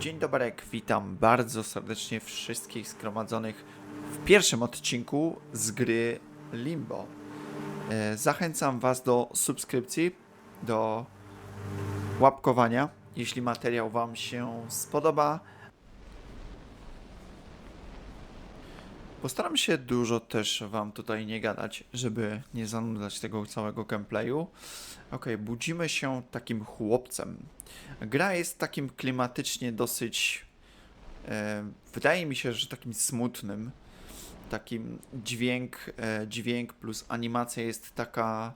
Dzień dobry, witam bardzo serdecznie wszystkich zgromadzonych w pierwszym odcinku z gry Limbo. E, Zachęcam Was do subskrypcji, do łapkowania, jeśli materiał Wam się spodoba. Postaram się dużo też Wam tutaj nie gadać, żeby nie zanudzać tego całego gameplayu. Ok, budzimy się takim chłopcem. Gra jest takim klimatycznie dosyć. E, wydaje mi się, że takim smutnym. Takim dźwięk, e, dźwięk plus animacja jest taka.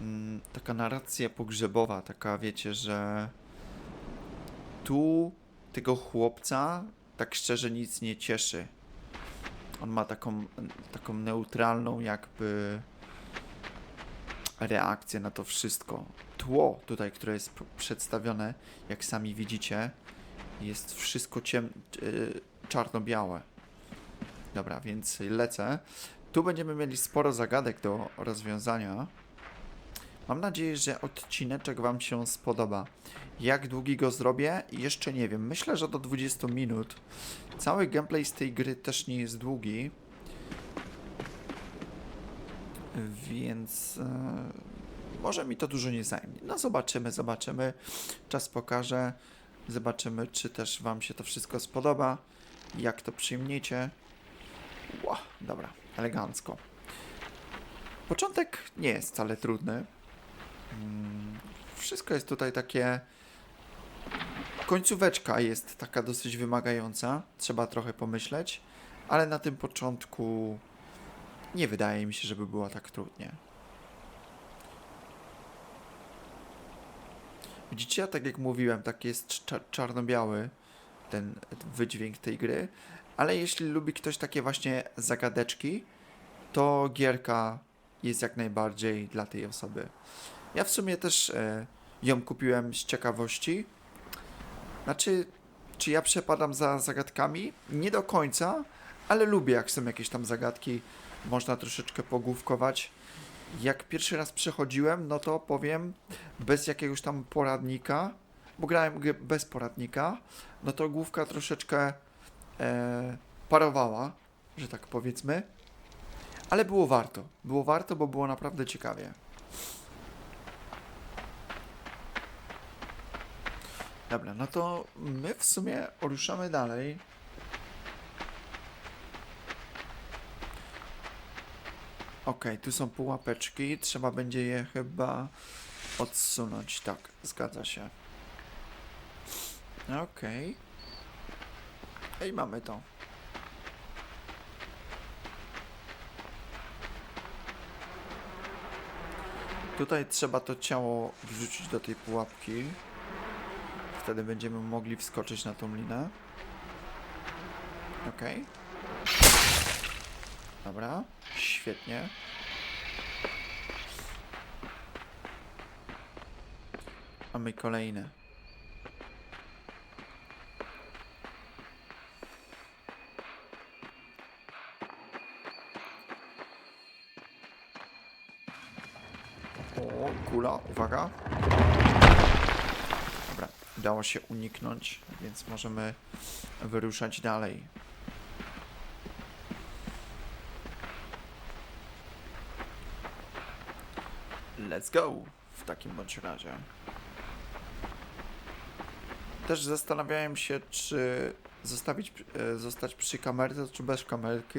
Mm, taka narracja pogrzebowa, taka wiecie, że tu tego chłopca tak szczerze nic nie cieszy. On ma taką, taką neutralną jakby reakcję na to wszystko. Tło tutaj, które jest przedstawione, jak sami widzicie, jest wszystko ciem, yy, czarno-białe. Dobra, więc lecę. Tu będziemy mieli sporo zagadek do rozwiązania. Mam nadzieję, że odcineczek Wam się spodoba. Jak długi go zrobię? Jeszcze nie wiem. Myślę, że do 20 minut. Cały gameplay z tej gry też nie jest długi. Więc e, może mi to dużo nie zajmie. No zobaczymy, zobaczymy. Czas pokaże. Zobaczymy, czy też Wam się to wszystko spodoba. Jak to przyjmiecie. Ła, dobra, elegancko. Początek nie jest wcale trudny. Mm, Wszystko jest tutaj takie. Końcóweczka jest taka dosyć wymagająca. Trzeba trochę pomyśleć, ale na tym początku nie wydaje mi się, żeby było tak trudnie. Widzicie, tak jak mówiłem, tak jest cza- czarno-biały ten wydźwięk tej gry, ale jeśli lubi ktoś takie właśnie zagadeczki, to gierka jest jak najbardziej dla tej osoby. Ja w sumie też e, ją kupiłem z ciekawości. Znaczy, czy ja przepadam za zagadkami? Nie do końca, ale lubię, jak są jakieś tam zagadki, można troszeczkę pogłówkować. Jak pierwszy raz przechodziłem, no to powiem, bez jakiegoś tam poradnika, bo grałem bez poradnika, no to główka troszeczkę e, parowała, że tak powiedzmy. Ale było warto. Było warto, bo było naprawdę ciekawie. Dobra, no to my w sumie ruszamy dalej. Okej, tu są pułapeczki. Trzeba będzie je chyba odsunąć. Tak, zgadza się. Okej. I mamy to. Tutaj trzeba to ciało wrzucić do tej pułapki. Wtedy będziemy mogli wskoczyć na tą linę. Okej. Dobra, świetnie. Mamy kolejne. O, kula, uwaga. Dobra, udało się uniknąć, więc możemy wyruszać dalej. Let's go! W takim bądź razie. Też zastanawiałem się, czy zostawić, e, zostać przy kamerce, czy bez kamerki,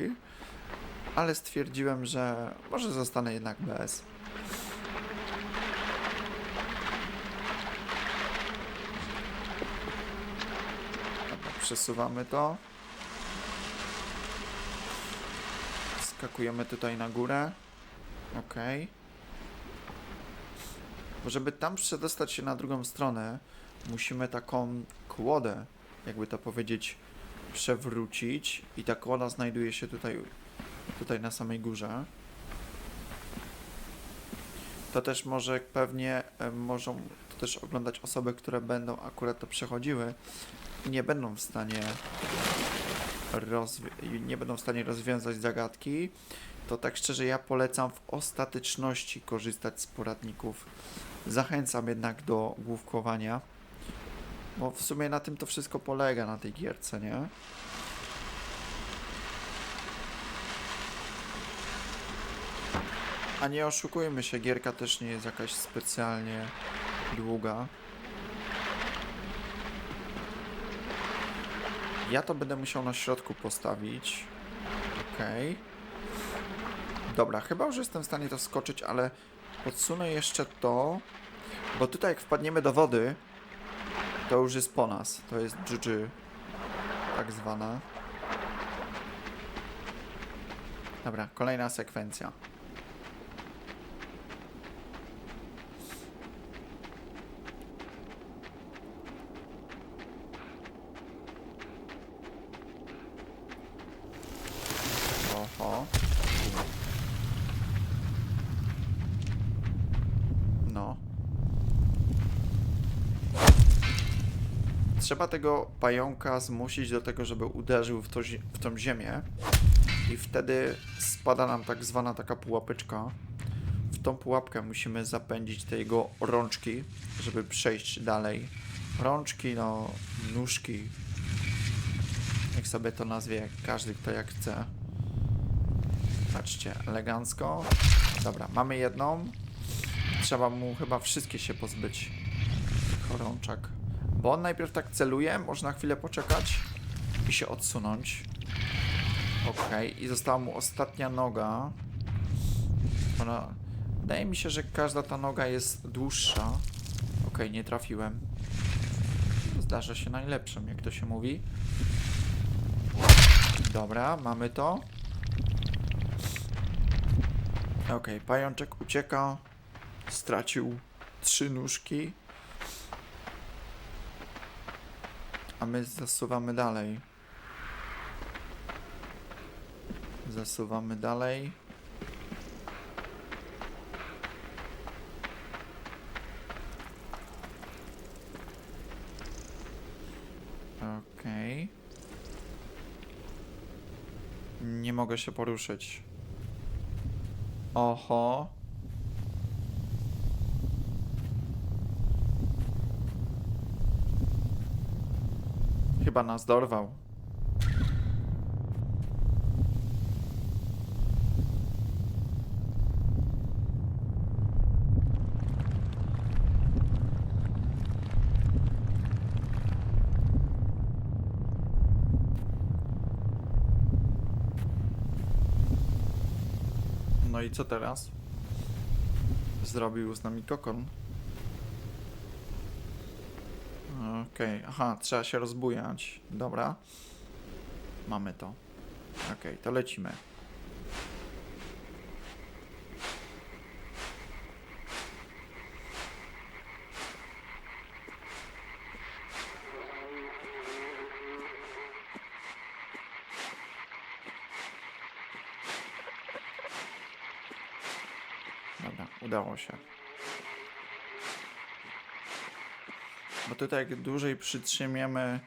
ale stwierdziłem, że może zostanę jednak bez. Przesuwamy to. Skakujemy tutaj na górę. Okej. Bo żeby tam przedostać się na drugą stronę, musimy taką kłodę, jakby to powiedzieć, przewrócić. I ta kłoda znajduje się tutaj, tutaj na samej górze. To też może pewnie e, mogą to też oglądać osoby, które będą akurat to przechodziły i nie będą w stanie nie będą w stanie rozwiązać zagadki, to tak szczerze ja polecam w ostateczności korzystać z poradników. Zachęcam jednak do główkowania. Bo w sumie na tym to wszystko polega, na tej gierce, nie? A nie oszukujmy się, gierka też nie jest jakaś specjalnie długa. Ja to będę musiał na środku postawić. Okej. Dobra, chyba już jestem w stanie to skoczyć, ale podsunę jeszcze to. Bo tutaj jak wpadniemy do wody, to już jest po nas. To jest GG. Tak zwana. Dobra, kolejna sekwencja. Oho. No. Trzeba tego pająka zmusić do tego, żeby uderzył w, to, w tą ziemię. I wtedy spada nam tak zwana taka pułapeczka. W tą pułapkę musimy zapędzić te jego rączki, żeby przejść dalej. Rączki, no, nóżki. Niech sobie to nazwie każdy, kto jak chce. Patrzcie, elegancko. Dobra, mamy jedną. Trzeba mu chyba wszystkie się pozbyć. Tych Chorączek. Bo on najpierw tak celuje, można chwilę poczekać i się odsunąć. Okej, i została mu ostatnia noga. Ona... Wydaje mi się, że każda ta noga jest dłuższa. Okej, nie trafiłem. Zdarza się najlepszym, jak to się mówi. Dobra, mamy to. Okej, pajączek ucieka. Stracił trzy nóżki. A my zasuwamy dalej. Zasuwamy dalej. Okej. Nie mogę się poruszyć. Oho. Chyba nas dorwał. No i co teraz? Zrobił z nami kokon. Okej, aha, trzeba się rozbujać. Dobra. Mamy to. Okej, to lecimy. Dobra, udało się. Bo tutaj jak dłużej przytrzymiemy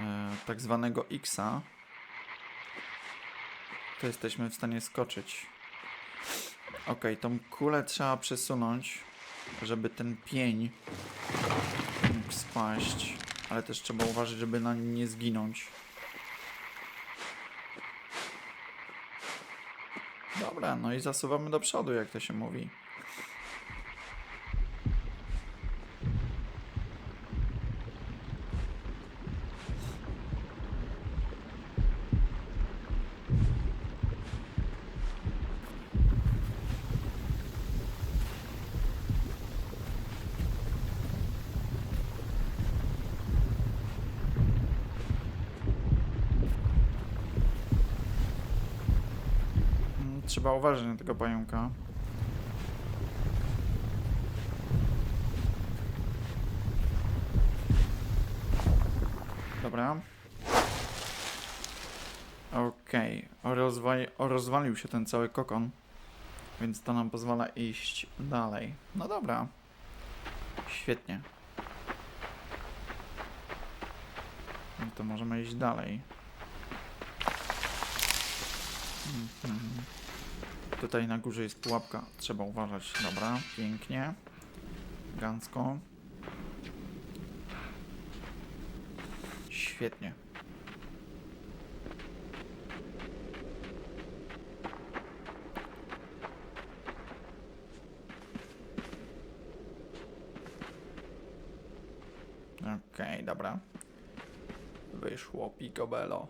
e, tak zwanego Xa, to jesteśmy w stanie skoczyć. Ok, tą kulę trzeba przesunąć, żeby ten pień mógł spaść, ale też trzeba uważać, żeby na nim nie zginąć. Dobra, no i zasuwamy do przodu, jak to się mówi. Trzeba uważać na tego pająka. Dobra. Okej. Rozwali- rozwalił się ten cały kokon. Więc to nam pozwala iść dalej. No dobra. Świetnie. No to możemy iść dalej. Mhm. Tutaj na górze jest pułapka. Trzeba uważać. Dobra, pięknie. Gansko. Świetnie. Okej, dobra. Wyszło picobello.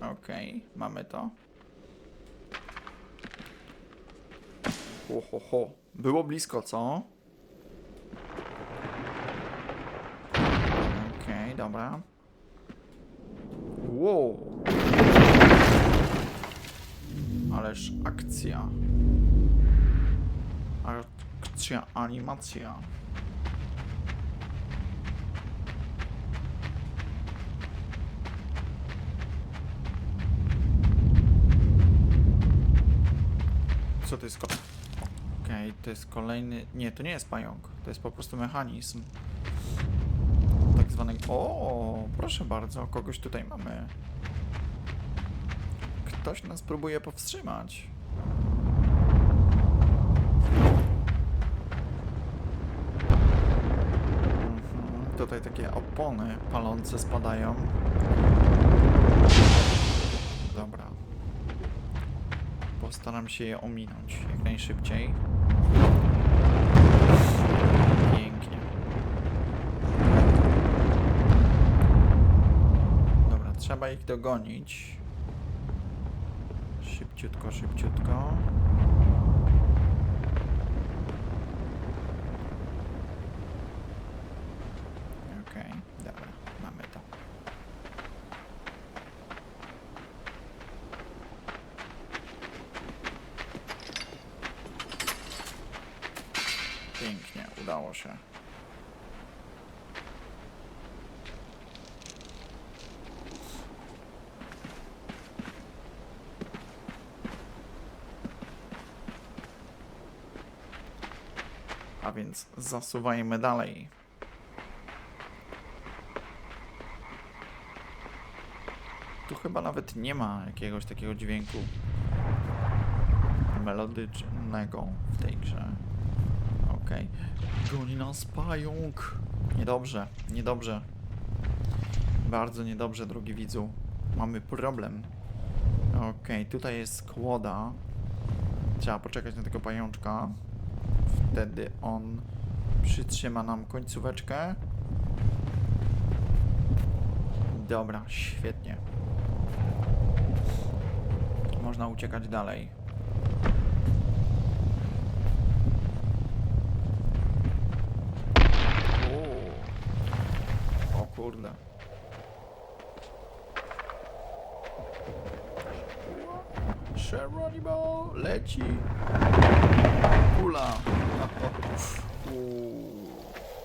Okej, mamy to. Ho, ho, ho. Było blisko, co? Okej, dobra. Wow. Ależ akcja. Akcja, animacja. Co to jest To jest kolejny... Nie, to nie jest pająk. To jest po prostu mechanizm. Tak zwany... O, proszę bardzo, kogoś tutaj mamy. Ktoś nas próbuje powstrzymać. Mhm, Tutaj takie opony palące spadają. Dobra. Postaram się je ominąć jak najszybciej. Pięknie. Dobra, trzeba ich dogonić. Szybciutko, szybciutko. Okej, dobra, mamy to. Pięknie, udało się. A więc zasuwajmy dalej. Tu chyba nawet nie ma jakiegoś takiego dźwięku melodycznego w tej grze. Okej. Goni nas pająk. Niedobrze, niedobrze. Bardzo niedobrze, drogi widzu. Mamy problem. Okej, tutaj jest kłoda. Trzeba poczekać na tego pajączka. Wtedy on przytrzyma nam końcóweczkę. Dobra, świetnie. Można uciekać dalej. O, o kurde. Geronimo leci. Kula. Uuu,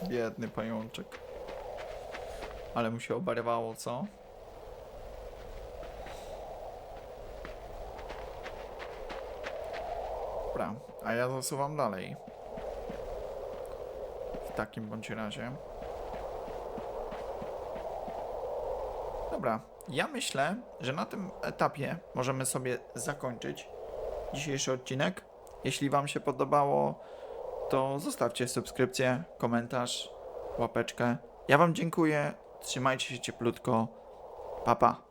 biedny pajączek. Ale mu się oberwało, co? Dobra, a ja zasuwam dalej. W takim bądź razie. Dobra, ja myślę, że na tym etapie możemy sobie zakończyć dzisiejszy odcinek. Jeśli Wam się podobało, to zostawcie subskrypcję, komentarz, łapeczkę. Ja Wam dziękuję. Trzymajcie się cieplutko. Pa pa.